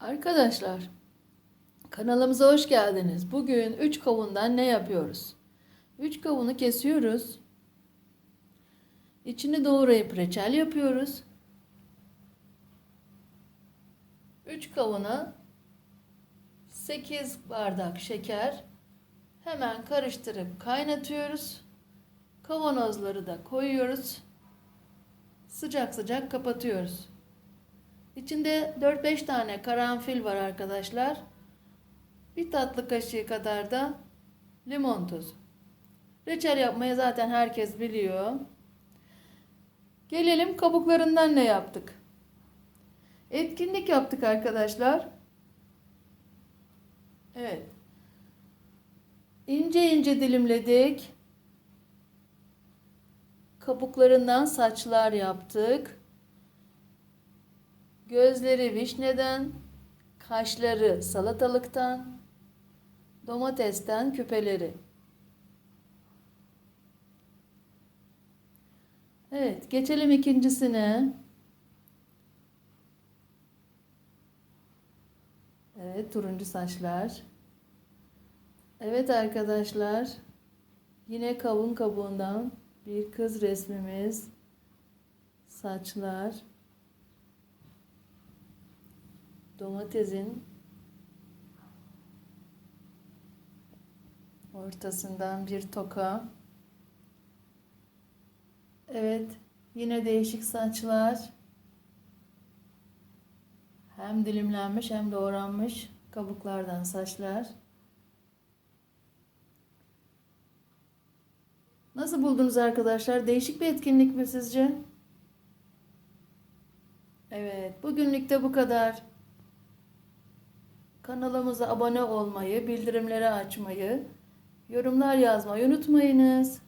Arkadaşlar, kanalımıza hoş geldiniz. Bugün 3 kavundan ne yapıyoruz? 3 kavunu kesiyoruz. İçini doğrayıp reçel yapıyoruz. 3 kavuna 8 bardak şeker hemen karıştırıp kaynatıyoruz. Kavanozları da koyuyoruz. Sıcak sıcak kapatıyoruz. İçinde 4-5 tane karanfil var arkadaşlar. Bir tatlı kaşığı kadar da limon tozu. Reçel yapmayı zaten herkes biliyor. Gelelim kabuklarından ne yaptık? Etkinlik yaptık arkadaşlar. Evet. İnce ince dilimledik. Kabuklarından saçlar yaptık. Gözleri vişneden, kaşları salatalıktan, domatesten küpeleri. Evet, geçelim ikincisine. Evet, turuncu saçlar. Evet arkadaşlar, yine kavun kabuğundan bir kız resmimiz. Saçlar. Domatesin ortasından bir toka. Evet, yine değişik saçlar. Hem dilimlenmiş hem doğranmış kabuklardan saçlar. Nasıl buldunuz arkadaşlar? Değişik bir etkinlik mi sizce? Evet, bugünlük de bu kadar. Kanalımıza abone olmayı, bildirimleri açmayı, yorumlar yazmayı unutmayınız.